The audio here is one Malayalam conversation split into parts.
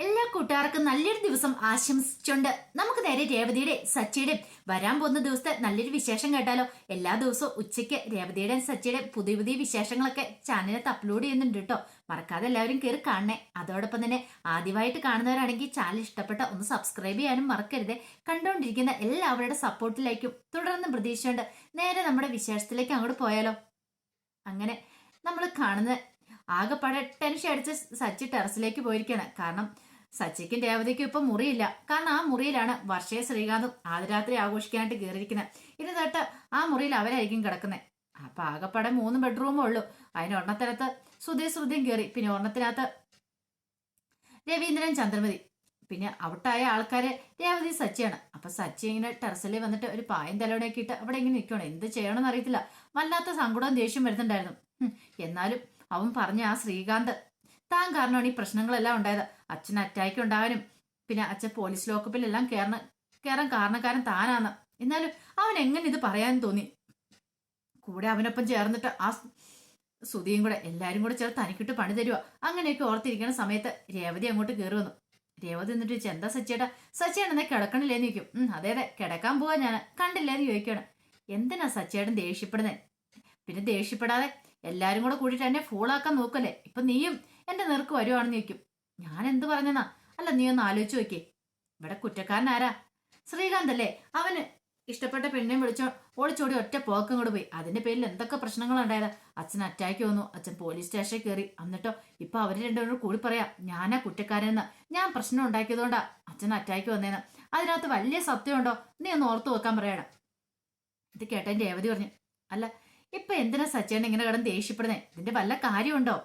എല്ലാ കൂട്ടുകാർക്കും നല്ലൊരു ദിവസം ആശംസിച്ചുകൊണ്ട് നമുക്ക് നേരെ രേവതിയുടെ സച്ചിയുടെ വരാൻ പോകുന്ന ദിവസത്തെ നല്ലൊരു വിശേഷം കേട്ടാലോ? എല്ലാ ദിവസവും ഉച്ചയ്ക്ക് രേവതിയുടെ സച്ചിയുടെ പുതിയ പുതിയ വിശേഷങ്ങളൊക്കെ ചാനലിനകത്ത് അപ്ലോഡ് ചെയ്യുന്നുണ്ട് കേട്ടോ. മറക്കാതെ എല്ലാവരും കയറി കാണണേ. അതോടൊപ്പം തന്നെ ആദ്യമായിട്ട് കാണുന്നവരാണെങ്കിൽ ചാനൽ ഇഷ്ടപ്പെട്ട ഒന്ന് സബ്സ്ക്രൈബ് ചെയ്യാനും മറക്കരുത്. കണ്ടുകൊണ്ടിരിക്കുന്ന എല്ലാവരുടെ സപ്പോർട്ടിലേക്കും തുടർന്ന് പ്രതീക്ഷയുണ്ട്. നേരെ നമ്മുടെ വിശേഷത്തിലേക്ക് അങ്ങോട്ട് പോയാലോ? അങ്ങനെ നമ്മൾ കാണുന്ന ആകെപ്പാടെ ടെൻഷൻ അടിച്ച് സച്ചി ടെറസിലേക്ക് പോയിരിക്കുകയാണ് കാരണം സച്ചിക്കും രേവതിക്കും ഇപ്പൊ മുറിയില്ല. കാരണം ആ മുറിയിലാണ് വർഷയെ ശ്രീകാന്തും ആദ്യരാത്രി ആഘോഷിക്കാനായിട്ട് കയറിയിരിക്കുന്നത് ഇനി തൊട്ട് ആ മുറിയിൽ അവരായിരിക്കും കിടക്കുന്നത് അപ്പൊ ആകെപ്പാടെ മൂന്ന് ബെഡ്റൂമേ ഉള്ളൂ. അതിന് ഒരെണ്ണത്തിനകത്ത് സുധീ ശ്രുതിയും കയറി പിന്നെ ഒരെണ്ണത്തിനകത്ത് രവീന്ദ്രൻ ചന്ദ്രമതി. പിന്നെ ഔട്ടായ ആൾക്കാരെ രേവതി സച്ചിയാണ്. അപ്പൊ സച്ചി ഇങ്ങനെ ടെറസിൽ വന്നിട്ട് ഒരു പായം തലോടെ ഇട്ട് അവിടെ ഇങ്ങനെ നിൽക്കണം എന്ത് ചെയ്യണമെന്ന് അറിയത്തില്ല. വല്ലാത്ത സങ്കടവും ദേഷ്യം വരുന്നുണ്ടായിരുന്നു. എന്നാലും അവൻ പറഞ്ഞ ആ ശ്രീകാന്ത്. താൻ കാരണമാണ് ഈ പ്രശ്നങ്ങളെല്ലാം ഉണ്ടായത്. അച്ഛൻ അറ്റാക്ക് ഉണ്ടാവാനും പിന്നെ അച്ഛൻ പോലീസ് ലോക്കപ്പിലെല്ലാം കയറണ കയറാൻ കാരണക്കാരൻ താനാണ്. എന്നാലും അവൻ എങ്ങനെ ഇത് പറയാൻ തോന്നി? കൂടെ അവനൊപ്പം ചേർന്നിട്ട് ആ സുധിയും കൂടെ എല്ലാരും കൂടെ ചേർത്ത് തനിക്കിട്ട് പണി തരുക അങ്ങനെയൊക്കെ ഓർത്തിരിക്കുന്ന സമയത്ത് രേവതി അങ്ങോട്ട് കയറി വന്നു. രേവതി എന്നിട്ട് എന്താ സച്ചേട്ടൻ സച്ചിയാണെന്നെ കിടക്കണില്ലേന്ന് ചോദിക്കും. ഉം അതെ അതെ. കിടക്കാൻ പോവാ ഞാൻ കണ്ടില്ലേന്ന് ചോദിക്കണം എന്തിനാ സച്ചേട്ടൻ ദേഷ്യപ്പെടുന്നേ? പിന്നെ ദേഷ്യപ്പെടാതെ എല്ലാരും കൂടെ കൂടിയിട്ട് എന്നെ ഫൂളാക്കാൻ നോക്കല്ലേ? ഇപ്പൊ നീയും എന്റെ നേർക്ക് വരുവാണെന്ന് ചോദിക്കും. ഞാൻ എന്ത് പറഞ്ഞെന്നാ? അല്ല നീ ഒന്ന് ആലോചിച്ച് നോക്കിയേ. ഇവിടെ കുറ്റക്കാരൻ ആരാ? ശ്രീകാന്ത് അല്ലേ? അവന് ഇഷ്ടപ്പെട്ട പെണ്ണിനെ വിളിച്ചോ ഓടിച്ചോടി ഒറ്റ പോക്കം കൂടെ പോയി. അതിന്റെ പേരിൽ എന്തൊക്കെ പ്രശ്നങ്ങളുണ്ടായതാ അച്ഛൻ അറ്റാക്ക് വന്നു. അച്ഛൻ പോലീസ് സ്റ്റേഷനിൽ കയറി. എന്നിട്ടോ ഇപ്പൊ അവർ രണ്ടുപേരും കൂടി പറയാ ഞാനാ കുറ്റക്കാരെന്ന് ഞാൻ പ്രശ്നം ഉണ്ടാക്കിയതുകൊണ്ടാ അച്ഛൻ അറ്റാക്ക് വന്നേന്ന്. അതിനകത്ത് വലിയ സത്യമുണ്ടോ? നീ ഒന്ന് ഓർത്തു വെക്കാൻ പറയണം. ഇത് കേട്ടേ രേവതി പറഞ്ഞു. അല്ല ഇപ്പൊ എന്തിനാ സച്ചേട്ടൻ ഇങ്ങനെ കിടന്ന് ദേഷ്യപ്പെടുന്നേ? ഇതിന്റെ വല്ല കാര്യമുണ്ടോ?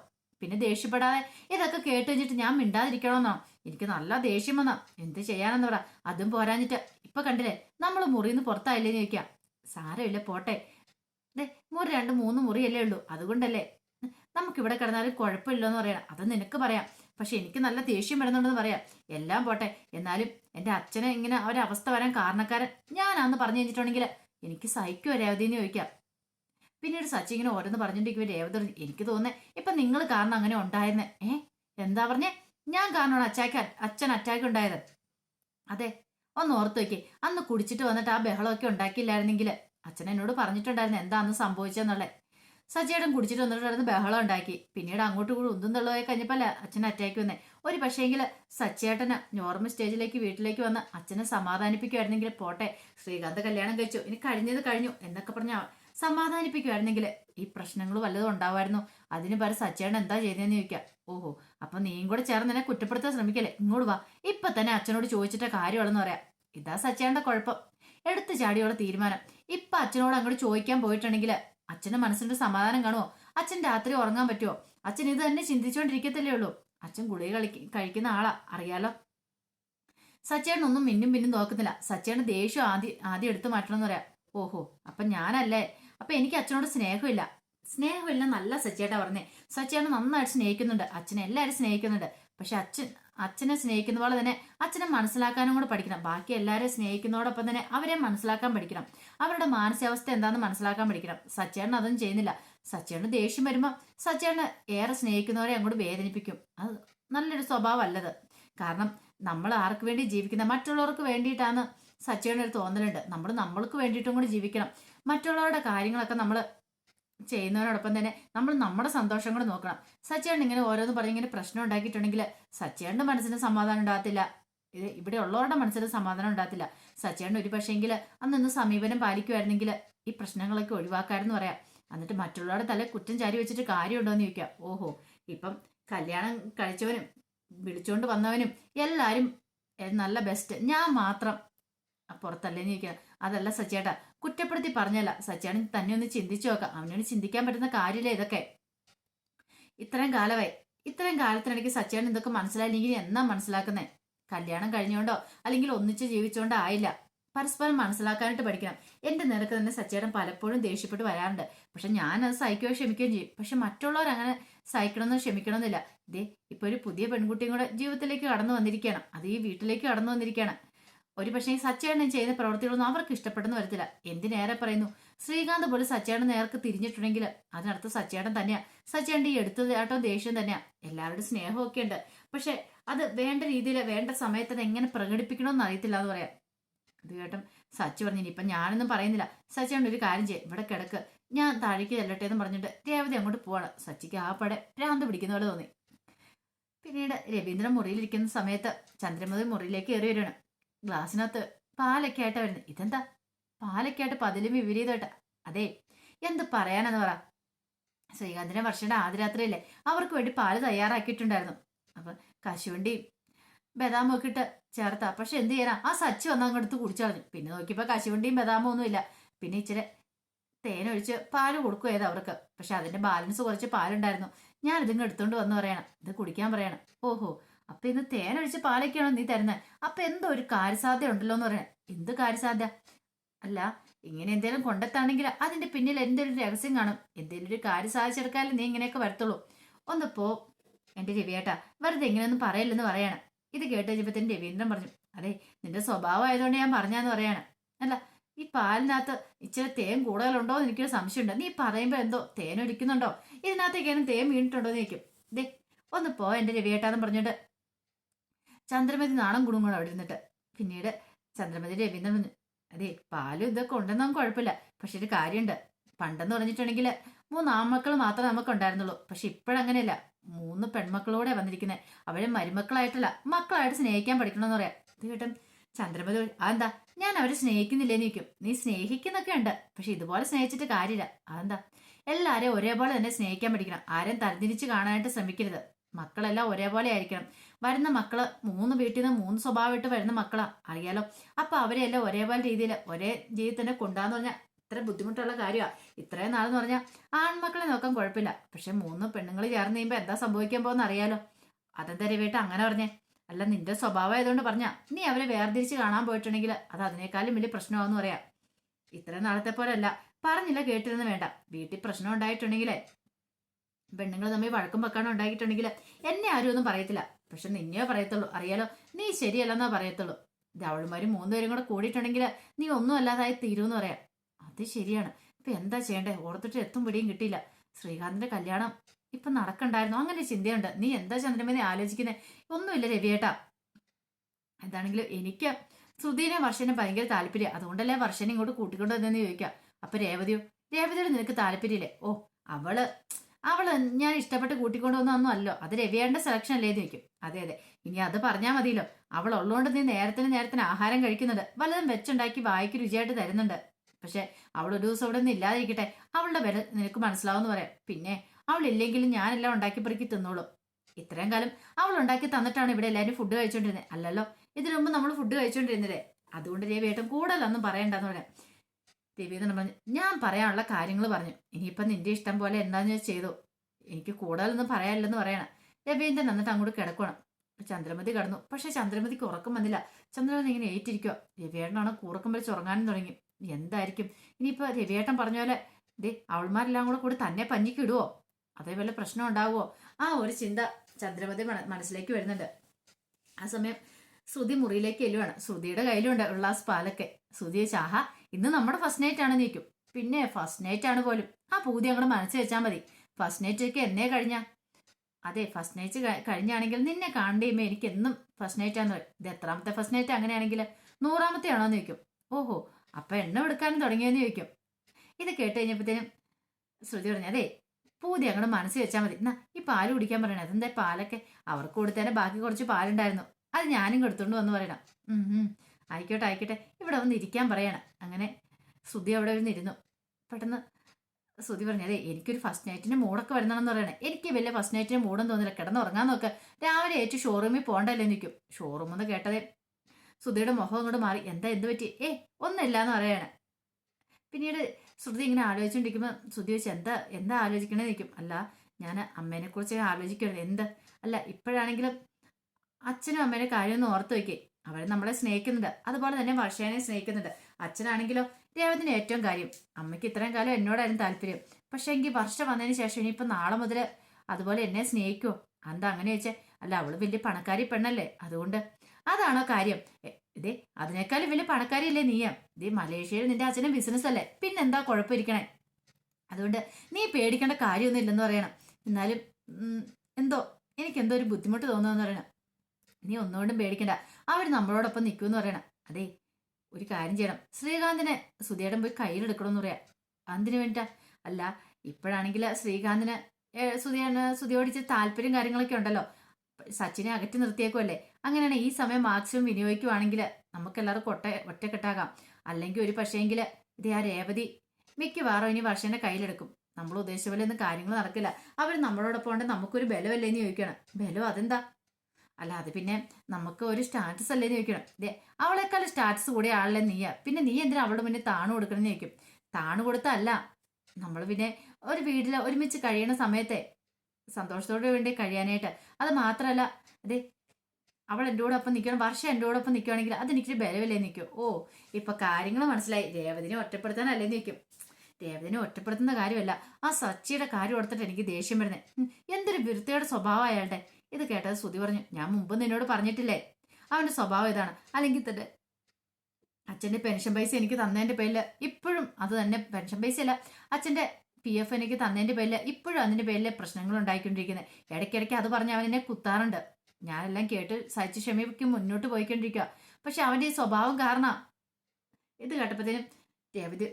പിന്നെ ദേഷ്യപ്പെടാതെ ഇതൊക്കെ കേട്ട് വെച്ചിട്ട് ഞാൻ മിണ്ടാതിരിക്കണമെന്നോ എനിക്ക് നല്ല ദേഷ്യം വന്നാ. എന്ത് ചെയ്യാനെന്ന് പറ അതും പോരാഞ്ഞിട്ട്. ഇപ്പൊ കണ്ടില്ലേ? നമ്മൾ മുറിന്ന് പുറത്തായില്ലേ ചോദിക്കാം. സാരമില്ല പോട്ടെ. ദേ മുറി രണ്ട് മൂന്ന് മുറിയല്ലേ ഉള്ളൂ. അതുകൊണ്ടല്ലേ. നമുക്കിവിടെ കിടന്നാലും കുഴപ്പമില്ലെന്ന് പറയണം അത് നിനക്ക് പറയാം. പക്ഷെ എനിക്ക് നല്ല ദേഷ്യം വരുന്നുണ്ടെന്ന് പറയാം. എല്ലാം പോട്ടെ. എന്നാലും എന്റെ അച്ഛനെ ഇങ്ങനെ ഒരവസ്ഥ വരാൻ കാരണക്കാരൻ ഞാനാന്ന് പറഞ്ഞു കഴിഞ്ഞിട്ടുണ്ടെങ്കിൽ എനിക്ക് സഹിക്കുമോ രേവതിന്ന് ചോദിക്കാം. പിന്നീട് സച്ചി ഇങ്ങനെ ഓരോന്ന് പറഞ്ഞിട്ടിരിക്കും രേവതി എനിക്ക് തോന്നുന്നേ ഇപ്പം നിങ്ങൾ കാരണം അങ്ങനെ ഉണ്ടായെന്ന് ഏ? എന്താ പറഞ്ഞേ? ഞാൻ കാരണമാണ് അച്ചാക്ക് അച്ഛൻ അറ്റാക്ക് ഉണ്ടായത്. അതെ ഒന്ന് ഓർത്ത് വയ്ക്കേ അന്ന് കുടിച്ചിട്ട് വന്നിട്ട് ആ ബഹളമൊക്കെ ഉണ്ടാക്കിയില്ലായിരുന്നെങ്കിൽ അച്ഛൻ എന്നോട് പറഞ്ഞിട്ടുണ്ടായിരുന്നു എന്താ അന്ന് സംഭവിച്ചെന്നുള്ളത്. സച്ചിയേട്ടൻ കുടിച്ചിട്ട് വന്നിട്ടായിരുന്നു ബഹളം ഉണ്ടാക്കി. പിന്നീട് അങ്ങോട്ട് കൂടി ഉന്തും കഴിഞ്ഞപ്പോൾ അച്ഛൻ അറ്റാക്ക് വന്നേ. ഒരു പക്ഷേങ്കിൽ സച്ചേട്ടന് നോർമൽ സ്റ്റേജിലേക്ക് വീട്ടിലേക്ക് വന്ന് അച്ഛനെ സമാധാനിപ്പിക്കുമായിരുന്നെങ്കിൽ പോട്ടെ. ശ്രീകാന്ത് കല്യാണം കഴിച്ചു. ഇനി കഴിഞ്ഞത് കഴിഞ്ഞു എന്നൊക്കെ പറഞ്ഞ സമാധാനിപ്പിക്കുമായിരുന്നെങ്കിൽ ഈ പ്രശ്നങ്ങൾ വല്ലതും ഉണ്ടാവുമായിരുന്നു. അതിന് പേര് സച്ചേട്ടൻ എന്താ ചെയ്തതെന്ന് ചോദിക്കാം. ഓഹോ അപ്പൊ നീയും കൂടെ ചേർന്ന് എന്നെ കുറ്റപ്പെടുത്താൻ ശ്രമിക്കല്ലേ? ഇങ്ങോട്ട് വാ. ഇപ്പൊ തന്നെ അച്ഛനോട് ചോദിച്ചിട്ട കാര്യമുള്ളെന്ന് പറയാം. ഇതാ സച്ചേട്ടന്റെ കുഴപ്പം. എടുത്തു ചാടിയുള്ള തീരുമാനം. ഇപ്പൊ അച്ഛനോട് അങ്ങോട്ട് ചോദിക്കാൻ പോയിട്ടുണ്ടെങ്കിൽ അച്ഛന്റെ മനസ്സിന്റെ സമാധാനം കാണുമോ അച്ഛൻ രാത്രി ഉറങ്ങാൻ പറ്റുമോ അച്ഛൻ ഇത് തന്നെ ചിന്തിച്ചുകൊണ്ടിരിക്കത്തല്ലേ ഉള്ളൂ. അച്ഛൻ ഗുളിക കളി കഴിക്കുന്ന ആളാ. അറിയാലോ? സച്ചേട്ടൻ ഒന്നും മിന്നും മിന്നും നോക്കുന്നില്ല. സച്ചേട്ടൻ ദേഷ്യം ആദ്യം ആദ്യം എടുത്തു മാറ്റണം എന്ന് പറയാം. ഓഹോ അപ്പൊ ഞാനല്ലേ? അപ്പൊ എനിക്ക് അച്ഛനോട് സ്നേഹമില്ല. സ്നേഹമില്ല നല്ല സച്ചേട്ടാ പറഞ്ഞേ. സച്ചേട്ടൻ നന്നായിട്ട് സ്നേഹിക്കുന്നുണ്ട്. അച്ഛനെ എല്ലാവരും സ്നേഹിക്കുന്നുണ്ട്. പക്ഷെ അച്ഛൻ അച്ഛനെ സ്നേഹിക്കുന്ന പോലെ തന്നെ അച്ഛനെ മനസ്സിലാക്കാനും കൂടെ പഠിക്കണം. ബാക്കി എല്ലാവരെയും സ്നേഹിക്കുന്നതോടൊപ്പം തന്നെ അവരെ മനസ്സിലാക്കാൻ പഠിക്കണം. അവരുടെ മാനസികാവസ്ഥ എന്താണെന്ന് മനസ്സിലാക്കാൻ പഠിക്കണം. സച്ചേട്ടൻ അതൊന്നും ചെയ്യുന്നില്ല. സച്ചേട്ടന് ദേഷ്യം വരുമ്പോൾ സച്ചേട്ടന് ഏറെ സ്നേഹിക്കുന്നവരെ അങ്ങോട്ട് വേദനിപ്പിക്കും. അത് നല്ലൊരു സ്വഭാവമല്ലത്. കാരണം നമ്മൾ ആർക്ക് വേണ്ടി ജീവിക്കുന്ന മറ്റുള്ളവർക്ക് വേണ്ടിയിട്ടാണ് സച്ചേട്ടൻ ഒരു തോന്നലുണ്ട്. നമ്മൾ നമ്മൾക്ക് വേണ്ടിയിട്ടും കൂടി ജീവിക്കണം. മറ്റുള്ളവരുടെ കാര്യങ്ങളൊക്കെ നമ്മൾ ചെയ്യുന്നതിനോടൊപ്പം തന്നെ നമ്മൾ നമ്മുടെ സന്തോഷം കൂടെ നോക്കണം. സച്ചേട്ടൻ ഇങ്ങനെ ഓരോന്ന് പറഞ്ഞ് ഇങ്ങനെ പ്രശ്നം ഉണ്ടാക്കിയിട്ടുണ്ടെങ്കിൽ സച്ചേട്ടന്റെ മനസ്സിന് സമാധാനം ഉണ്ടാകത്തില്ല. ഇത് ഇവിടെ ഉള്ളവരുടെ മനസ്സിന് സമാധാനം ഉണ്ടാകത്തില്ല. സച്ചേട്ടൻ ഒരു പക്ഷേങ്കിൽ അന്നൊന്ന് സമീപനം പാലിക്കുമായിരുന്നെങ്കിൽ ഈ പ്രശ്നങ്ങളൊക്കെ ഒഴിവാക്കാമെന്ന് പറയാം. എന്നിട്ട് മറ്റുള്ളവരുടെ തല കുറ്റം ചാരി വെച്ചിട്ട് കാര്യമുണ്ടോ എന്ന് ചോദിക്കാം. ഓഹോ ഇപ്പം കല്യാണം കഴിച്ചവനും വിളിച്ചുകൊണ്ട് വന്നവനും എല്ലാവരും നല്ല ബെസ്റ്റ് ഞാൻ മാത്രം പുറത്തല്ലേന്ന് ചോദിക്കാം. അതല്ല സച്ചേട്ടാ കുറ്റപ്പെടുത്തി പറഞ്ഞല്ല. സച്ചേട്ടൻ തന്നെ ഒന്ന് ചിന്തിച്ചു നോക്കാം. അവനോട് ചിന്തിക്കാൻ പറ്റുന്ന കാര്യമില്ല ഇതൊക്കെ? ഇത്രയും കാലമായി. ഇത്രയും കാലത്തിനിടയ്ക്ക് സച്ചേട്ടൻ ഇതൊക്കെ മനസ്സിലായില്ലെങ്കിൽ എന്നാ മനസ്സിലാക്കുന്നേ? കല്യാണം കഴിഞ്ഞോണ്ടോ? അല്ലെങ്കിൽ ഒന്നിച്ച് ജീവിച്ചോണ്ടോ ആയില്ല. പരസ്പരം മനസ്സിലാക്കാനായിട്ട് പഠിക്കണം. എന്റെ നിരക്ക് തന്നെ സച്ചേട്ടൻ പലപ്പോഴും ദേഷ്യപ്പെട്ട് വരാറുണ്ട്. പക്ഷെ ഞാൻ അത് സഹിക്കുകയോ ക്ഷമിക്കുകയും ചെയ്യും. പക്ഷെ മറ്റുള്ളവർ അങ്ങനെ സഹിക്കണമെന്നോ ക്ഷമിക്കണമെന്നില്ല. ഇതേ ഇപ്പൊ ഒരു പുതിയ പെൺകുട്ടിയും കൂടെ ജീവിതത്തിലേക്ക് കടന്നു വന്നിരിക്കുകയാണ്. അത് ഈ വീട്ടിലേക്ക് കടന്നു വന്നിരിക്കുകയാണ്. ഒരു പക്ഷേ സച്ചേട്ടൻ ചെയ്യുന്ന പ്രവൃത്തികളൊന്നും അവർക്ക് ഇഷ്ടപ്പെട്ടെന്ന് വരത്തില്ല എന്തിനേറെ പറയുന്നു? ശ്രീകാന്ത് പോലും സച്ചേട്ടൻ നേർക്ക് തിരിഞ്ഞിട്ടുണ്ടെങ്കിൽ അതിനടുത്ത് സച്ചേട്ടൻ തന്നെയാ. സച്ചേട്ടൻ ഈ എടുത്തതാട്ടോ ദേഷ്യം തന്നെയാ. എല്ലാവരുടെ സ്നേഹമൊക്കെ ഉണ്ട്. പക്ഷെ അത് വേണ്ട രീതിയിൽ വേണ്ട സമയത്ത് അത് എങ്ങനെ പ്രകടിപ്പിക്കണമെന്ന് അറിയത്തില്ല എന്ന് പറയാം. ഇത് കേട്ടും സച്ചി പറഞ്ഞു ഇനിയിപ്പം ഞാനൊന്നും പറയുന്നില്ല. സച്ചി ഒരു കാര്യം ചെയ്യും. ഇവിടെ കിടക്ക്. ഞാൻ താഴേക്ക് ചെല്ലട്ടെ എന്ന് പറഞ്ഞിട്ട് രേവതി അങ്ങോട്ട് പോവാണ്. സച്ചിക്ക് ആ പടെ ഭ്രാന്ത് പിടിക്കുന്ന പോലെ തോന്നി. പിന്നീട് രവീന്ദ്രൻ മുറിയിലിരിക്കുന്ന സമയത്ത് ചന്ദ്രമതി മുറിയിലേക്ക് കയറി വരികയാണ് ഗ്ലാസ്സിനകത്ത് പാലൊക്കെ ആയിട്ട് വരുന്നത്. ഇതെന്താ? പാലൊക്കെ ആയിട്ട് പതിലും വിപരീതമായിട്ട്. അതെ എന്ത് പറയാനെന്ന് പറ. ശ്രീകാന്തിന്റെ വർഷയുടെ ആദ്യരാത്രിയല്ലേ അവർക്ക് വേണ്ടി പാൽ തയ്യാറാക്കിയിട്ടുണ്ടായിരുന്നു. അപ്പൊ കശുവണ്ടി ബദാമും ഒക്കെ ഇട്ട് ചേർത്താ. പക്ഷെ എന്ത് ചെയ്യാനാ? ആ സച്ച് വന്ന് അങ്ങോട്ട് കുടിച്ചു കളഞ്ഞു പിന്നെ നോക്കിയപ്പോ കശുവണ്ടിയും ബദാമും ഒന്നുമില്ല പിന്നെ ഇച്ചിരി തേനൊഴിച്ച് പാൽ കൊടുക്കുകയത് അവർക്ക്. പക്ഷെ അതിന്റെ ബാലൻസ് കുറച്ച് പാലുണ്ടായിരുന്നു. ഞാൻ ഇതിങ്ങ് എടുത്തോണ്ട് വന്ന് പറയണം. ഇത് കുടിക്കാൻ പറയണം. ഓഹോ അപ്പൊ ഇന്ന് തേനൊഴിച്ച് പാലൊക്കെയാണോ നീ തരുന്നത് അപ്പൊ എന്തോ ഒരു കാര്യസാധ്യത ഉണ്ടല്ലോ എന്ന് പറയണം എന്ത് കാര്യസാധ്യത അല്ല ഇങ്ങനെ എന്തെങ്കിലും കൊണ്ടെത്താണെങ്കിൽ അതിന്റെ പിന്നിൽ എന്തെങ്കിലും രഹസ്യം കാണും? എന്തെങ്കിലും ഒരു കാര്യം സാധിച്ചെടുക്കാനും നീ ഇങ്ങനെയൊക്കെ വരത്തുള്ളൂ. ഒന്ന് പോ. എന്റെ രവിയേട്ടാ വെറുതെ ഇങ്ങനെയൊന്നും പറയല്ലെന്ന് പറയണം. ഇത് കേട്ട് കഴിഞ്ഞപ്പത്തിന് രവീന്ദ്രൻ പറഞ്ഞു അതെ നിന്റെ സ്വഭാവം ആയതുകൊണ്ട് ഞാൻ പറഞ്ഞാന്ന് പറയണം. അല്ല ഈ പാലിനകത്ത് ഇച്ചിരി തേൻ കൂടുതലുണ്ടോ എന്ന് എനിക്കൊരു സംശയമുണ്ട്. നീ പറയുമ്പോ എന്തോ തേൻ ഒഴിക്കുന്നുണ്ടോ ഇതിനകത്തേക്കാനും തേൻ വീണിട്ടുണ്ടോ എന്ന് ചോദിക്കും. ദേ ഒന്ന് പോ എന്റെ രവിയേട്ടാന്ന് പറഞ്ഞിട്ട് ചന്ദ്രമതി നാണം കുടുങ്ങണം അവിടെ ഇരുന്നിട്ട്. പിന്നീട് ചന്ദ്രമതി രവീന്ദ്രൻ വന്നു അതെ പാലും ഇതൊക്കെ ഉണ്ടെന്നും കുഴപ്പമില്ല. പക്ഷെ ഒരു കാര്യമുണ്ട്. പണ്ടെന്ന് പറഞ്ഞിട്ടുണ്ടെങ്കിൽ മൂന്ന് ആൺമക്കൾ മാത്രമേ നമുക്ക് ഉണ്ടായിരുന്നുള്ളൂ. പക്ഷെ ഇപ്പോഴങ്ങനെയല്ല. മൂന്ന് പെൺമക്കളോടെ വന്നിരിക്കുന്നത് അവരെ മരുമക്കളായിട്ടല്ല മക്കളായിട്ട് സ്നേഹിക്കാൻ പഠിക്കണമെന്ന് പറയാം. അത് കേട്ടും ചന്ദ്രമതി അതെന്താ? ഞാൻ അവരെ സ്നേഹിക്കുന്നില്ലേന്ന് ചോദിക്കും. നീ സ്നേഹിക്കുന്നൊക്കെ ഉണ്ട്. പക്ഷെ ഇതുപോലെ സ്നേഹിച്ചിട്ട് കാര്യമില്ല. അതെന്താ? എല്ലാവരെയും ഒരേപോലെ തന്നെ സ്നേഹിക്കാൻ പഠിക്കണം. ആരെയും തരംതിരിച്ച് കാണാനായിട്ട് ശ്രമിക്കരുത്. മക്കളെല്ലാം ഒരേപോലെ ആയിരിക്കണം. വരുന്ന മക്കൾ മൂന്ന് വീട്ടിൽ നിന്ന് മൂന്ന് സ്വഭാവമായിട്ട് വരുന്ന മക്കളാ അറിയാലോ? അപ്പൊ അവരെല്ലാം ഒരേപോലെ രീതിയിൽ ഒരേ ജീവിതം തന്നെ കൊണ്ടാന്ന് പറഞ്ഞാൽ ഇത്ര ബുദ്ധിമുട്ടുള്ള കാര്യമാണ് ഇത്രയും നാളെന്ന് പറഞ്ഞാൽ ആൺമക്കളെ നോക്കാൻ കുഴപ്പമില്ല. പക്ഷെ മൂന്ന് പെണ്ണുങ്ങൾ ചേർന്ന് കഴിയുമ്പോൾ എന്താ സംഭവിക്കാൻ പോകുന്ന അറിയാലോ? അതെന്താ രവിയേട്ട അങ്ങനെ പറഞ്ഞേ? അല്ല നിന്റെ സ്വഭാവം ആയതുകൊണ്ട് പറഞ്ഞാ നീ അവരെ വേർതിരിച്ച് കാണാൻ പോയിട്ടുണ്ടെങ്കിൽ അത് അതിനേക്കാളും വലിയ പ്രശ്നമാണെന്ന് പറയാം. ഇത്രയും നാളത്തെ പോലെ അല്ല പറഞ്ഞില്ല കേട്ടിരുന്ന് വേണ്ട. വീട്ടിൽ പ്രശ്നം ഉണ്ടായിട്ടുണ്ടെങ്കിലേ പെണ്ണുങ്ങൾ തമ്മിൽ വഴക്കും വെക്കാണോ ഉണ്ടാക്കിയിട്ടുണ്ടെങ്കിൽ എന്നെ ആരും ഒന്നും പറയത്തില്ല. പക്ഷെ നിന്നെയോ പറയത്തുള്ളൂ. അറിയാലോ? നീ ശരിയല്ലെന്നാ പറയത്തുള്ളൂ. ഇത് അവളുമാരും മൂന്നുപേരും കൂടെ കൂടിയിട്ടുണ്ടെങ്കിൽ നീ ഒന്നും അല്ലാതായി തീരുമെന്ന് പറയാം. അത് ശരിയാണ്. ഇപ്പൊ എന്താ ചെയ്യണ്ടേ? ഓർത്തിട്ട് എത്തും പിടിയും കിട്ടിയില്ല. ശ്രീകാന്തിന്റെ കല്യാണം ഇപ്പൊ നടക്കണ്ടായിരുന്നു. അങ്ങനെ ചിന്തയുണ്ട്. നീ എന്താ ചന്ദ്രമേനെ ആലോചിക്കുന്നത് ഒന്നുമില്ല രവിയേട്ടാ. എന്താണെങ്കിലും എനിക്ക് ശ്രുതിനെ വർഷനെ ഭയങ്കര താല്പര്യം. അതുകൊണ്ടല്ലേ വർഷനെ ഇങ്ങോട്ട് കൂട്ടിക്കൊണ്ടു വന്നെന്ന് ചോദിക്കാം. അപ്പൊ രേവതിയോ? രേവതിയോട് നിനക്ക് താല്പര്യമില്ലേ? ഓ അവൾ അവൾ ഞാൻ ഇഷ്ടപ്പെട്ട് കൂട്ടിക്കൊണ്ടുവന്നൊന്നും അല്ലോ. അത് രവിയേണ്ട സെലക്ഷൻ അല്ലേ എന്ന് ചോദിക്കും. അതെ അതെ. ഇനി അത് പറഞ്ഞാൽ മതിയല്ലോ. അവൾ ഉള്ളതുകൊണ്ട് നീ നേരത്തിന് നേരത്തിന് ആഹാരം കഴിക്കുന്നുണ്ട് വല്ലതും വെച്ചുണ്ടാക്കി വായിക്ക് രുചിയായിട്ട് തരുന്നുണ്ട്. പക്ഷെ അവൾ ഒരു ദിവസം ഇവിടെ നിന്ന് ഇല്ലാതിരിക്കട്ടെ. അവളുടെ വില നിനക്ക് മനസ്സിലാവുമെന്ന് പറയാം. പിന്നെ അവൾ ഇല്ലെങ്കിലും ഞാനെല്ലാം ഉണ്ടാക്കി പെറുക്കി തിന്നോളൂ. ഇത്രയും കാലം അവൾ ഉണ്ടാക്കി തന്നിട്ടാണ് ഇവിടെ എല്ലാവരും ഫുഡ് കഴിച്ചോണ്ടിരുന്നത് അല്ലല്ലോ ഇതിനു മുമ്പ് നമ്മൾ ഫുഡ് കഴിച്ചോണ്ടിരുന്നതേ അതുകൊണ്ട് രവിയേട്ടൻ കൂടുതലൊന്നും പറയണ്ടെന്ന് പറയാം. രവീന്ദ്രൻ പറഞ്ഞു ഞാൻ പറയാനുള്ള കാര്യങ്ങൾ പറഞ്ഞു. ഇനിയിപ്പം നിന്റെ ഇഷ്ടം പോലെ എന്താന്ന് വെച്ചാൽ ചെയ്തു? എനിക്ക് കൂടുതലൊന്നും പറയാനില്ലെന്ന് പറയണം. രവീന്ദ്രൻ എന്നിട്ട് അങ്ങോട്ട് കിടക്കണം. ചന്ദ്രമതി കടന്നു. പക്ഷെ ചന്ദ്രമതിക്ക് ഉറക്കം വന്നില്ല. ചന്ദ്രമതി ഇങ്ങനെ ഏറ്റിരിക്കുക രവിയേട്ടനാണ് കൂറക്കം വലിച്ച് ഉറങ്ങാനും തുടങ്ങി. എന്തായിരിക്കും? ഇനിയിപ്പോൾ രവിയേട്ടൻ പറഞ്ഞ പോലെ ദേ അവൾമാരെല്ലാം കൂടെ കൂടി തന്നെ പഞ്ഞിക്ക് പഞ്ഞിക്കിടുവോ അതേപോലെ പ്രശ്നം ഉണ്ടാവുമോ ആ ഒരു ചിന്ത ചന്ദ്രമതി മന- മനസ്സിലേക്ക് വരുന്നുണ്ട്. ആ സമയം ശ്രുതി മുറിയിലേക്ക് എല്ലുവാണ് ശ്രുതിയുടെ കയ്യിലുണ്ട് ഉള്ളാസ് പാലൊക്കെ. ശ്രുതി ചാഹ ഇന്ന് നമ്മുടെ ഫസ്റ്റ് നൈറ്റ് ആണ് നീക്കും പിന്നെ ഫസ്റ്റ് നൈറ്റ് ആണ് പോലും. ആ പൂതി അങ്ങോട്ട് മനസ്സിൽ വെച്ചാൽ മതി. ഫസ്റ്റ് നൈറ്റ് ഒക്കെ എന്നേ കഴിഞ്ഞ. അതെ ഫസ്റ്റ് നൈറ്റ് കഴിഞ്ഞാണെങ്കിൽ നിന്നെ കാണേണ്ടിയുമ്പോ എനിക്ക് എന്നും ഫസ്റ്റ് നൈറ്റ് ആണെന്ന് ഇത് എത്രാമത്തെ ഫസ്റ്റ് നൈറ്റ് അങ്ങനെയാണെങ്കിൽ നൂറാമത്തെ ആണോ എന്ന് ചോദിക്കും. ഓഹോ അപ്പൊ എണ്ണ എടുക്കാനും തുടങ്ങിയെന്ന് ചോദിക്കും. ഇത് കേട്ട് കഴിഞ്ഞപ്പോഴത്തേനും ശ്രുതി പറഞ്ഞു അതെ പൂതി അങ്ങോട്ട് മനസ്സിൽ വെച്ചാൽ മതി. എന്നാ ഈ പാൽ കുടിക്കാൻ പറയണേ. അതെന്താ പാലൊക്കെ? അവർക്ക് കൊടുത്തേനെ ബാക്കി കുറച്ച് പാലുണ്ടായിരുന്നു. അത് ഞാനും കൊടുത്തോണ്ട് വന്ന് പറയണം. ആയിക്കോട്ടെ ആയിക്കോട്ടെ. ഇവിടെ വന്ന് ഇരിക്കാൻ പറയണം. അങ്ങനെ ശ്രുതി അവിടെ ഇരുന്നിരുന്നു. പെട്ടെന്ന് ശ്രുതി പറഞ്ഞു അതെ എനിക്കൊരു ഫസ്റ്റ് നൈറ്റിന് മൂടൊക്കെ വരുന്നതെന്ന് പറയണേ. എനിക്ക് വലിയ ഫസ്റ്റ് നൈറ്റിന് മൂടൊന്നും തോന്നില്ല. കിടന്ന് ഉറങ്ങാൻ നോക്ക്. രാവിലെ ഏറ്റവും ഷോറൂമിൽ പോകണ്ടല്ലേ? നിൽക്കും ഷോറൂം എന്ന് കേട്ടതേ ശ്രുതിയുടെ മുഖം അങ്ങോട്ട് മാറി. എന്താ എന്ത് പറ്റി? ഏ ഒന്നുമില്ല എന്ന് പറയണേ. പിന്നീട് ശ്രുതി ഇങ്ങനെ ആലോചിച്ചുകൊണ്ടിരിക്കുമ്പോൾ ശ്രുതി വെച്ച് എന്താ എന്താ ആലോചിക്കണേ? നിൽക്കും അല്ല ഞാൻ അമ്മേനെ കുറിച്ച് ആലോചിക്കണം എന്ത്? അല്ല ഇപ്പോഴാണെങ്കിലും അച്ഛനും അമ്മേനെ കാര്യമൊന്നും ഓർത്ത് വയ്ക്കേ അവരെ നമ്മളെ സ്നേഹിക്കുന്നുണ്ട്. അതുപോലെ തന്നെ വർഷേനെ സ്നേഹിക്കുന്നുണ്ട്. അച്ഛനാണെങ്കിലോ രേവതിന് ഏറ്റവും കാര്യം. അമ്മയ്ക്ക് ഇത്രയും കാലം എന്നോടായിരുന്നു താല്പര്യം. പക്ഷെ എങ്കിൽ വർഷം വന്നതിന് ശേഷം ഇനിയിപ്പോൾ നാളെ മുതൽ അതുപോലെ എന്നെ സ്നേഹിക്കുമോ എന്താ അങ്ങനെ വെച്ചാൽ അല്ല അവൾ വലിയ പണക്കാരി പെണ്ണല്ലേ? അതുകൊണ്ട് അതാണോ കാര്യം. ഇതേ അതിനേക്കാളും വലിയ പണക്കാരിയല്ലേ നീയാ. ഇതേ മലേഷ്യയിൽ നിന്റെ അച്ഛനും ബിസിനസ് അല്ലേ പിന്നെന്താ കുഴപ്പമിരിക്കണേ? അതുകൊണ്ട് നീ പേടിക്കേണ്ട കാര്യമൊന്നും ഇല്ലെന്ന് പറയണം. എന്നാലും എന്തോ എനിക്ക് എന്തോ ഒരു ബുദ്ധിമുട്ട് തോന്നുമെന്ന് പറയണം. നീ ഒന്നുകൊണ്ടും പേടിക്കണ്ട. അവർ നമ്മളോടൊപ്പം നിൽക്കുമെന്ന് പറയണം. അതെ ഒരു കാര്യം ചെയ്യണം. ശ്രീകാന്തിനെ സുധിയേടം പോയി കയ്യിലെടുക്കണമെന്ന് പറയാം. അതിന് വേണ്ടിട്ടാ? അല്ല ഇപ്പോഴാണെങ്കിൽ ശ്രീകാന്തിന് സുധിയാണ് സുധിയോടിച്ച് താല്പര്യം കാര്യങ്ങളൊക്കെ ഉണ്ടല്ലോ. സച്ചിനെ അകറ്റി നിർത്തിയേക്കുമല്ലേ അങ്ങനെയാണ് ഈ സമയം മാക്സിമം വിനിയോഗിക്കുവാണെങ്കിൽ നമുക്ക് എല്ലാവർക്കും ഒറ്റ ഒറ്റക്കെട്ടാകാം. അല്ലെങ്കിൽ ഒരു പക്ഷേങ്കിൽ ഇത് ആ രേവതി മിക്കവാറും ഇനി വർഷേനെ കയ്യിലെടുക്കും. നമ്മൾ ഉദ്ദേശിച്ച പോലെ ഒന്നും കാര്യങ്ങൾ നടക്കില്ല. അവർ നമ്മളോടൊപ്പം ഉണ്ട് നമുക്കൊരു ബലമല്ലേ എന്ന് ചോദിക്കണം ബലം അതെന്താ? അല്ല അത് പിന്നെ നമുക്ക് ഒരു സ്റ്റാറ്റസ് അല്ലേ ചോദിക്കണം. ദേ അവളെക്കാൾ സ്റ്റാറ്റസ് കൂടിയ ആളല്ലേ നീയാ. പിന്നെ നീ എന്തിനാ അവളുടെ മുന്നേ താണു കൊടുക്കണമെന്ന് ചോദിക്കും. താണു കൊടുത്തല്ല നമ്മൾ പിന്നെ ഒരു വീട്ടിൽ ഒരുമിച്ച് കഴിയണ സമയത്തെ സന്തോഷത്തോടെ വേണ്ടി കഴിയാനായിട്ട്. അത് മാത്രമല്ല അതെ അവൾ എന്റെ കൂടെ ഒപ്പം നിൽക്കണം വർഷം എന്റെ കൂടെ ഒപ്പം നിൽക്കുകയാണെങ്കിൽ അതെനിക്കൊരു ബലവില്ലേ നിൽക്കും ഓ ഇപ്പൊ കാര്യങ്ങൾ മനസ്സിലായി. രേവതിനെ ഒറ്റപ്പെടുത്താനല്ലേ നിൽക്കും രേവതിനെ ഒറ്റപ്പെടുത്തുന്ന കാര്യമല്ല. ആ സച്ചിയുടെ കാര്യം ഓർത്തിട്ട് എനിക്ക് ദേഷ്യം വരുന്നത് എന്തൊരു വൃത്തിയുടെ സ്വഭാവം അയാളുടെ. ഇത് കേട്ടത് ശ്രുതി പറഞ്ഞു ഞാൻ മുമ്പ് നിന്നോട് പറഞ്ഞിട്ടില്ലേ? അവന്റെ സ്വഭാവം ഇതാണ്. അല്ലെങ്കിൽ തന്നെ അച്ഛന്റെ പെൻഷൻ പൈസ എനിക്ക് തന്നതിന്റെ പേരിൽ ഇപ്പോഴും അത് തന്നെ പെൻഷൻ പൈസ അല്ല. അച്ഛന്റെ പി എഫ് എനിക്ക് തന്നതിന്റെ പേരിൽ ഇപ്പോഴും അതിന്റെ പേരിൽ പ്രശ്നങ്ങൾ ഉണ്ടായിക്കൊണ്ടിരിക്കുന്നത് ഇടയ്ക്കിടയ്ക്ക് അത് പറഞ്ഞ് അവൻ എന്നെ കുത്താറുണ്ട്. ഞാനെല്ലാം കേട്ട് സഹിച്ച് ക്ഷമിക്ക് മുന്നോട്ട് പോയിക്കൊണ്ടിരിക്കുക പക്ഷെ അവന്റെ ഈ സ്വഭാവം കാരണം ഇത് കേട്ടപ്പോഴത്തേനും രേവതി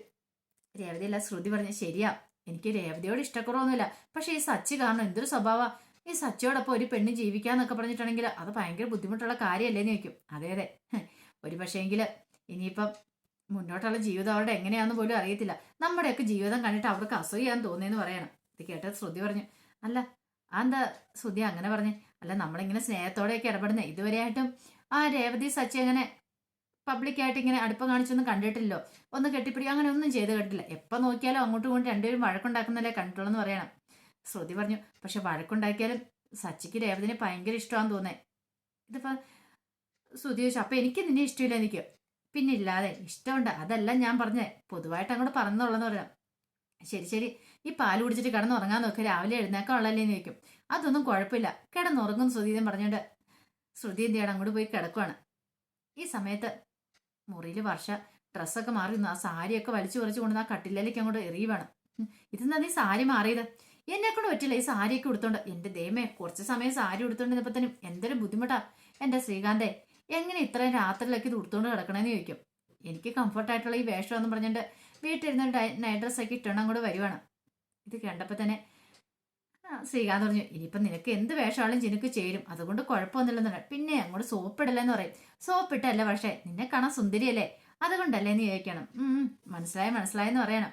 രേവതി അല്ല ശ്രുതി പറഞ്ഞ ശരിയാ എനിക്ക് രേവതിയോട് ഇഷ്ടക്കുറവൊന്നുമില്ല. പക്ഷെ ഈ സച്ചി കാരണം എന്തൊരു സ്വഭാവ ഈ സച്ചിയോടൊപ്പം ഒരു പെണ്ണ് ജീവിക്കാന്നൊക്കെ പറഞ്ഞിട്ടുണ്ടെങ്കിൽ അത് ഭയങ്കര ബുദ്ധിമുട്ടുള്ള കാര്യമല്ലേന്ന് ചോദിക്കും. അതെ അതെ. ഒരു പക്ഷേങ്കിൽ ഇനിയിപ്പം മുന്നോട്ടുള്ള ജീവിതം അവരുടെ എങ്ങനെയാണെന്ന് പോലും അറിയത്തില്ല. നമ്മുടെയൊക്കെ ജീവിതം കണ്ടിട്ട് അവർക്ക് അസൂയാന്ന് തോന്നിയെന്ന് പറയണം. ഇത് കേട്ടത് ശ്രുതി പറഞ്ഞു. അല്ല എന്താ ശ്രുതി അങ്ങനെ പറഞ്ഞു? അല്ല നമ്മളിങ്ങനെ സ്നേഹത്തോടെയൊക്കെ ഇടപെടുന്നത് ഇതുവരെയായിട്ടും ആ രേവതി സച്ചി അങ്ങനെ പബ്ലിക്കായിട്ട് ഇങ്ങനെ അടുപ്പം കാണിച്ചൊന്നും കണ്ടിട്ടില്ലല്ലോ. ഒന്ന് കെട്ടിപ്പിടി അങ്ങനെ ഒന്നും ചെയ്ത് കേട്ടില്ല എപ്പോൾ നോക്കിയാലും അങ്ങോട്ടും ഇങ്ങോട്ടും രണ്ടുപേരും വഴക്കുണ്ടാക്കുന്നല്ലേ കണ്ടിട്ടുള്ളൂ എന്ന് പറയണം. ശ്രുതി പറഞ്ഞു പക്ഷെ വഴക്കുണ്ടാക്കിയാലും സച്ചിക്ക് രേവതിനെ ഭയങ്കര ഇഷ്ടമാണെന്ന് തോന്നേ ഇതിപ്പോ ശ്രുതി ചോദിച്ചു അപ്പൊ എനിക്ക് നിന്നെ ഇഷ്ടമില്ല എനിക്ക്? പിന്നെ ഇല്ലാതെ ഇഷ്ടമുണ്ട് അതല്ല ഞാൻ പറഞ്ഞേ പൊതുവായിട്ട് അങ്ങോട്ട് പറഞ്ഞോളെന്ന് പറയാം. ശരി ശരി ഈ പാൽ കുടിച്ചിട്ട് കിടന്നുറങ്ങാൻ നോക്കി രാവിലെ എഴുന്നേക്കാനുള്ളല്ലേന്ന് ചോദിക്കും. അതൊന്നും കുഴപ്പമില്ല കിടന്നുറങ്ങും ശ്രുതിയും പറഞ്ഞുകൊണ്ട് ശ്രുതി എന്ത് ചെയ്യണം അങ്ങോട്ട് പോയി കിടക്കുവാണ്. ഈ സമയത്ത് മുറിയിൽ വർഷ ഡ്രസ്സൊക്കെ മാറി ആ സാരിയൊക്കെ വലിച്ചു കുറച്ച് കൊണ്ടുവന്ന് ആ കട്ടിലേക്ക് അങ്ങോട്ട് എറിയുവാണ്. ഇതെന്താ നീ സാരി മാറിയത്? എന്നെ കൊണ്ട് പറ്റില്ല ഈ സാരിയൊക്കെ ഉടുത്തോണ്ട്. എന്റെ ദേമേ കുറച്ച് സമയം സാരി ഉടുത്തോണ്ടിരുന്നപ്പോഴത്തേനും എന്തൊരു ബുദ്ധിമുട്ടാ. എന്റെ ശ്രീകാന്തേ എങ്ങനെ ഇത്രയും രാത്രിയിലൊക്കെ ഇത് ഉടുത്തോണ്ട് കിടക്കണമെന്ന് ചോദിക്കും. എനിക്ക് കംഫർട്ടായിട്ടുള്ള ഈ വേഷം എന്ന് പറഞ്ഞിട്ട് വീട്ടിലിരുന്ന് നൈറ്റ് ഡ്രസ്സൊക്കെ ഇട്ടണം അങ്ങോട്ട് വരുവാണ്. ഇത് കണ്ടപ്പോൾ തന്നെ ശ്രീകാന്ത് പറഞ്ഞു ഇനിയിപ്പം നിനക്ക് എന്ത് വേഷമാണെങ്കിലും നിനക്ക് ചേരും. അതുകൊണ്ട് കുഴപ്പമൊന്നുമില്ലെന്ന് പറയാം പിന്നെ അങ്ങോട്ട് സോപ്പ് ഇടലെന്ന് പറയും. സോപ്പ് ഇട്ടല്ല പക്ഷേ നിന്നെ കാണാൻ സുന്ദരിയല്ലേ? അതുകൊണ്ടല്ലേ? എന്ന് ചോദിക്കണം. മനസ്സിലായി മനസ്സിലായെന്ന് പറയണം.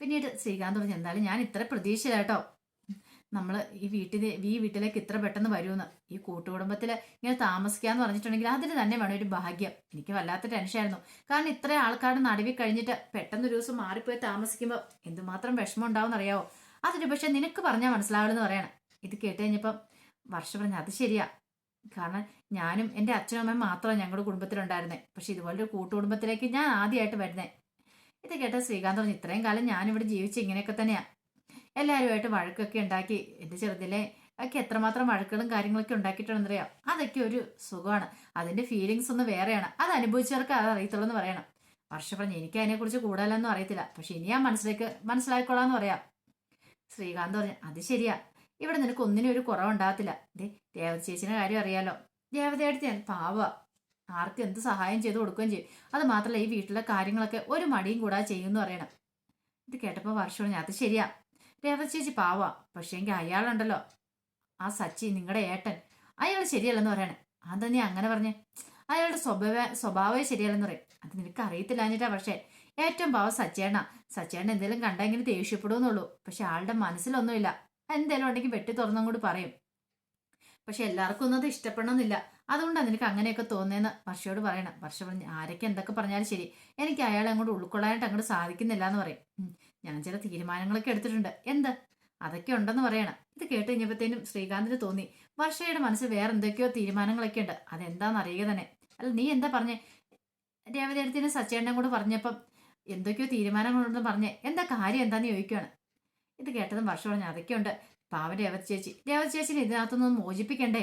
പിന്നീട് ശ്രീകാന്ത് പറഞ്ഞു എന്തായാലും ഞാൻ ഇത്ര പ്രതീക്ഷയില്ല കേട്ടോ നമ്മൾ ഈ വീട്ടിൽ ഈ വീട്ടിലേക്ക് ഇത്ര പെട്ടെന്ന് വരുമെന്ന് ഈ കൂട്ടുകുടുംബത്തിൽ ഇങ്ങനെ താമസിക്കാന്ന് പറഞ്ഞിട്ടുണ്ടെങ്കിൽ അതിന് തന്നെ വേണം ഒരു ഭാഗ്യം. എനിക്ക് വല്ലാത്ത ടെൻഷനായിരുന്നു കാരണം ഇത്ര ആൾക്കാരുടെ നടുവിൽ കഴിഞ്ഞിട്ട് പെട്ടെന്ന് ഒരു ദിവസം മാറിപ്പോയി താമസിക്കുമ്പോൾ എന്തുമാത്രം വിഷമം ഉണ്ടാവും അറിയാവോ അതിന് പക്ഷെ നിനക്ക് പറഞ്ഞാൽ മനസ്സിലാവില്ലെന്ന് പറയണം. ഇത് കേട്ട് കഴിഞ്ഞപ്പം വർഷം പറഞ്ഞു അത് ശരിയാ. കാരണം ഞാനും എന്റെ അച്ഛനും അമ്മയും മാത്രമാണ് ഞങ്ങളുടെ കുടുംബത്തിലുണ്ടായിരുന്നത് പക്ഷെ ഇതുപോലൊരു കൂട്ടുകുടുംബത്തിലേക്ക് ഞാൻ ആദ്യമായിട്ട് വരുന്നത് ഇത് കേട്ട ശ്രീകാന്ത് പറഞ്ഞു ഇത്രയും കാലം ഞാനിവിടെ ജീവിച്ച് ഇങ്ങനെയൊക്കെ തന്നെയാ. എല്ലാവരുമായിട്ട് വഴക്കൊക്കെ ഉണ്ടാക്കി എന്റെ ചെറുതിലെ ഒക്കെ എത്രമാത്രം വഴക്കുകളും കാര്യങ്ങളൊക്കെ ഉണ്ടാക്കിയിട്ടുണ്ടെന്നറിയാം? അതൊക്കെ ഒരു സുഖമാണ്. അതിന്റെ ഫീലിങ്സ് ഒന്ന് വേറെയാണ്. അത് അനുഭവിച്ചവർക്ക് അത് അറിയത്തുള്ളൂ എന്ന് പറയണം. വർഷ പറഞ്ഞു എനിക്ക് അതിനെക്കുറിച്ച് കൂടുതലൊന്നും അറിയത്തില്ല. പക്ഷെ ഇനി ഞാൻ മനസ്സിലേക്ക് മനസ്സിലാക്കിക്കൊള്ളാന്ന് പറയാം. ശ്രീകാന്ത് പറഞ്ഞു അത് ശരിയാ. ഇവിടെ നിനക്ക് ഒന്നിനും ഒരു കുറവുണ്ടാകത്തില്ല. ദേ രേവതി ചേച്ചിന്റെ കാര്യം അറിയാലോ. ദേവതയായിട്ട് ഞാൻ പാവ ആർക്കും എന്ത് സഹായം ചെയ്ത് കൊടുക്കുകയും ചെയ്യും. അത് മാത്രമല്ല ഈ വീട്ടിലെ കാര്യങ്ങളൊക്കെ ഒരു മടിയും കൂടാതെ ചെയ്യുമെന്ന് പറയണം. ഇത് കേട്ടപ്പോൾ വർഷമാണ് അത് ശരിയാ. രേവത ചേച്ചി പാവാ. പക്ഷേ എങ്കിൽ അയാളുണ്ടല്ലോ. ആ സച്ചി നിങ്ങളുടെ ഏട്ടൻ. അയാൾ ശരിയല്ലെന്ന് പറയണേ. അതാ നീ അങ്ങനെ പറഞ്ഞേ? അയാളുടെ സ്വഭാവ സ്വഭാവമേ ശരിയല്ലെന്ന് പറയും. അത് നിനക്ക് അറിയത്തില്ല എന്നിട്ടാ പക്ഷേ. ഏറ്റവും പാവം സച്ചേണ സച്ചേണ എന്തെങ്കിലും കണ്ടെങ്കിൽ ദേഷ്യപ്പെടുമെന്നുള്ളൂ. പക്ഷെ ആളുടെ മനസ്സിലൊന്നുമില്ല. എന്തെങ്കിലും ഉണ്ടെങ്കിൽ വെട്ടി തുറന്നും കൂടി പറയും. പക്ഷെ എല്ലാവർക്കും ഒന്നും അത് ഇഷ്ടപ്പെടണമെന്നില്ല. അതുകൊണ്ടാണ് നിനക്ക് അങ്ങനെയൊക്കെ തോന്നിയെന്ന് വർഷയോട് പറയണം. വർഷ പറഞ്ഞ് ആരൊക്കെ എന്തൊക്കെ പറഞ്ഞാലും ശരി. എനിക്ക് അയാളെ അങ്ങോട്ട് ഉൾക്കൊള്ളാനായിട്ട് അങ്ങോട്ട് സാധിക്കുന്നില്ല എന്ന് പറയും ഞാൻ ചില തീരുമാനങ്ങളൊക്കെ എടുത്തിട്ടുണ്ട്. എന്ത്? അതൊക്കെ ഉണ്ടെന്ന് പറയണം. ഇത് കേട്ട് കഴിഞ്ഞപ്പോഴത്തേനും ശ്രീകാന്തിന് തോന്നി വർഷയുടെ മനസ്സിൽ വേറെ എന്തൊക്കെയോ തീരുമാനങ്ങളൊക്കെ ഉണ്ട്. അതെന്താന്ന് അറിയുക തന്നെ. അല്ല നീ എന്താ പറഞ്ഞേ? രേവതി അടുത്തിന് സച്ചേട്ടനും കൂടെ പറഞ്ഞപ്പം എന്തൊക്കെയോ തീരുമാനങ്ങളുണ്ടെന്ന് പറഞ്ഞേ. എന്താ കാര്യം എന്താന്ന് ചോദിക്കുകയാണ് ഇത് കേട്ടതും വർഷം പറഞ്ഞു അതൊക്കെയുണ്ട് പാവം രേവതി ചേച്ചി. രേവതി ചേച്ചിനെ ഇതിനകത്തൊന്നും മോചിപ്പിക്കണ്ടേ?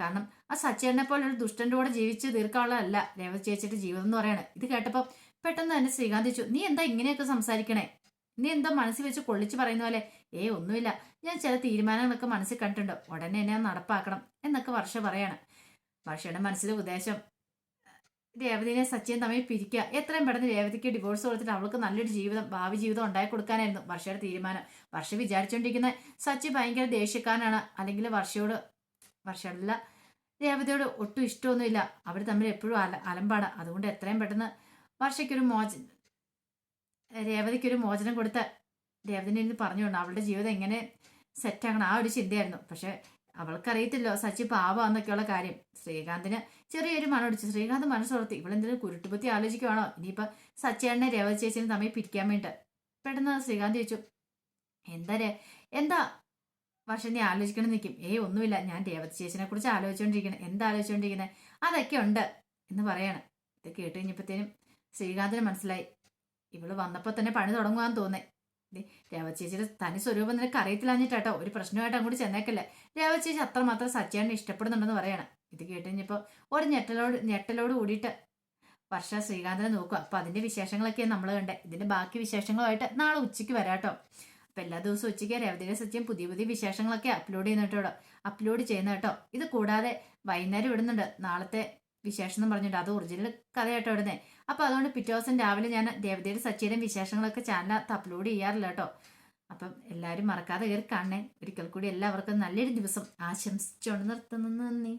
കാരണം ആ സച്ചേനെ പോലെ ഒരു ദുഷ്ടന്റെ കൂടെ ജീവിച്ച് തീർക്കാനുള്ളതല്ല രേവതി ചേച്ചിയുടെ ജീവിതം എന്ന് പറയണേ ഇത് കേട്ടപ്പോൾ പെട്ടെന്ന് തന്നെ ശ്രീകാന്ത് ചോദിച്ചു നീ എന്താ ഇങ്ങനെയൊക്കെ സംസാരിക്കണേ? നീ എന്താ മനസ്സിൽ വെച്ച് കൊള്ളിച്ച് പറയുന്ന പോലെ? ഏ ഒന്നുമില്ല. ഞാൻ ചില തീരുമാനങ്ങളൊക്കെ മനസ്സിൽ കണ്ടിട്ടുണ്ട്. ഉടനെ എന്നെ നടപ്പാക്കണം എന്നൊക്കെ വർഷ പറയാണ്. വർഷയുടെ മനസ്സിലെ ഉദ്ദേശം രേവതിനെ സച്ചിയും തമ്മിൽ പിരിക്കുക എത്രയും പെട്ടെന്ന് രേവതിക്ക് ഡിവോഴ്സ് കൊടുത്തിട്ട് അവൾക്ക് നല്ലൊരു ജീവിതം ഭാവി ജീവിതം ഉണ്ടായി കൊടുക്കാനായിരുന്നു വർഷയുടെ തീരുമാനം. വർഷ വിചാരിച്ചുകൊണ്ടിരിക്കുന്ന സച്ചി ഭയങ്കര ദേഷ്യക്കാരനാണ്. അല്ലെങ്കിൽ വർഷയോട് വർഷയല്ല രേവതിയോട് ഒട്ടും ഇഷ്ടമൊന്നുമില്ല. അവർ തമ്മിൽ എപ്പോഴും അല അലമ്പാണ് അതുകൊണ്ട് എത്രയും പെട്ടെന്ന് വർഷയ്ക്കൊരു മോച രേവതിക്കൊരു മോചനം കൊടുത്ത രേവതിനെ ഇരുന്ന് പറഞ്ഞുകൊണ്ട് അവളുടെ ജീവിതം എങ്ങനെ സെറ്റാകണം ആ ഒരു ചിന്തയായിരുന്നു. പക്ഷെ അവൾക്കറിയത്തില്ലോ സച്ചി പാവാന്നൊക്കെയുള്ള കാര്യം. ശ്രീകാന്തിന് ചെറിയൊരു മണമടിച്ചു ശ്രീകാന്ത് മനസ്സുറത്തി. ഇവളെന്തെങ്കിലും കുരുട്ടുപത്തി ആലോചിക്കുവാണോ? ഇനിയിപ്പോൾ സച്ചേണ്ണനെ രേവതി ചേച്ചിനെ തമ്മിൽ പിരിക്കാൻ വേണ്ടി പെട്ടെന്ന് ശ്രീകാന്ത് ചോദിച്ചു എന്താ രേ എന്താ വർഷം നീ ആലോചിക്കണം നിൽക്കും ഏയ് ഒന്നുമില്ല. ഞാൻ രേവതി ചേച്ചിനെ കുറിച്ച് ആലോചിച്ചുകൊണ്ടിരിക്കണം എന്താ ആലോചിച്ചുകൊണ്ടിരിക്കുന്നത് അതൊക്കെ ഉണ്ട് എന്ന് പറയാണ്. ഇത് കേട്ട് കഴിഞ്ഞപ്പോഴത്തേനും ശ്രീകാന്തിന് മനസ്സിലായി. ഇവൾ വന്നപ്പോൾ തന്നെ പണി തുടങ്ങുവാന്ന് തോന്നേ. ദേ, രേവതി ചേച്ചിയുടെ തനി സ്വരൂപം നിനക്ക് അറിയത്തില്ലാഞ്ഞിട്ടാട്ടോ. ഒരു പ്രശ്നമായിട്ട് അങ്ങോട്ട് ചെന്നേക്കല്ലേ. രേവതി ചേച്ചി അത്രമാത്രം സച്ചേണ്ണെ ഇഷ്ടപ്പെടുന്നുണ്ടെന്ന് പറയണം. ഇത് കേട്ട് കഴിഞ്ഞപ്പോൾ ഒരു ഞെട്ടലോട് ഞെട്ടലോട് കൂടിയിട്ട് വർഷ ശ്രീകാന്തിനെ നോക്കുക. അപ്പൊ അതിന്റെ വിശേഷങ്ങളൊക്കെയാണ് നമ്മൾ കണ്ടേ. ഇതിന്റെ ബാക്കി വിശേഷങ്ങളുമായിട്ട് നാളെ ഉച്ചയ്ക്ക് വരാട്ടോ. അപ്പൊ എല്ലാ ദിവസവും ഉച്ചയ്ക്ക് രേവതിയുടെ സത്യം പുതിയ പുതിയ വിശേഷങ്ങളൊക്കെ അപ്ലോഡ് ചെയ്യുന്നുട്ടോ അപ്ലോഡ് ചെയ്യുന്ന കേട്ടോ. ഇത് കൂടാതെ വൈകുന്നേരം ഇടുന്നുണ്ട് നാളത്തെ വിശേഷം എന്ന് പറഞ്ഞിട്ട് അത് ഒറിജിനൽ കഥയായിട്ടോ ഇടുന്നേ അപ്പോൾ അതുകൊണ്ട് പിറ്റേ ദിവസം രാവിലെ ഞാൻ ദേവതയുടെ സച്ചിയുടെയും വിശേഷങ്ങളൊക്കെ ചാനലിനകത്ത് അപ്ലോഡ് ചെയ്യാറില്ല കേട്ടോ. അപ്പം എല്ലാവരും മറക്കാതെ കയറി കാണണേ. ഒരിക്കൽ കൂടി എല്ലാവർക്കും നല്ലൊരു ദിവസം ആശംസിച്ചുകൊണ്ട് നിർത്തുന്നു. നന്ദി.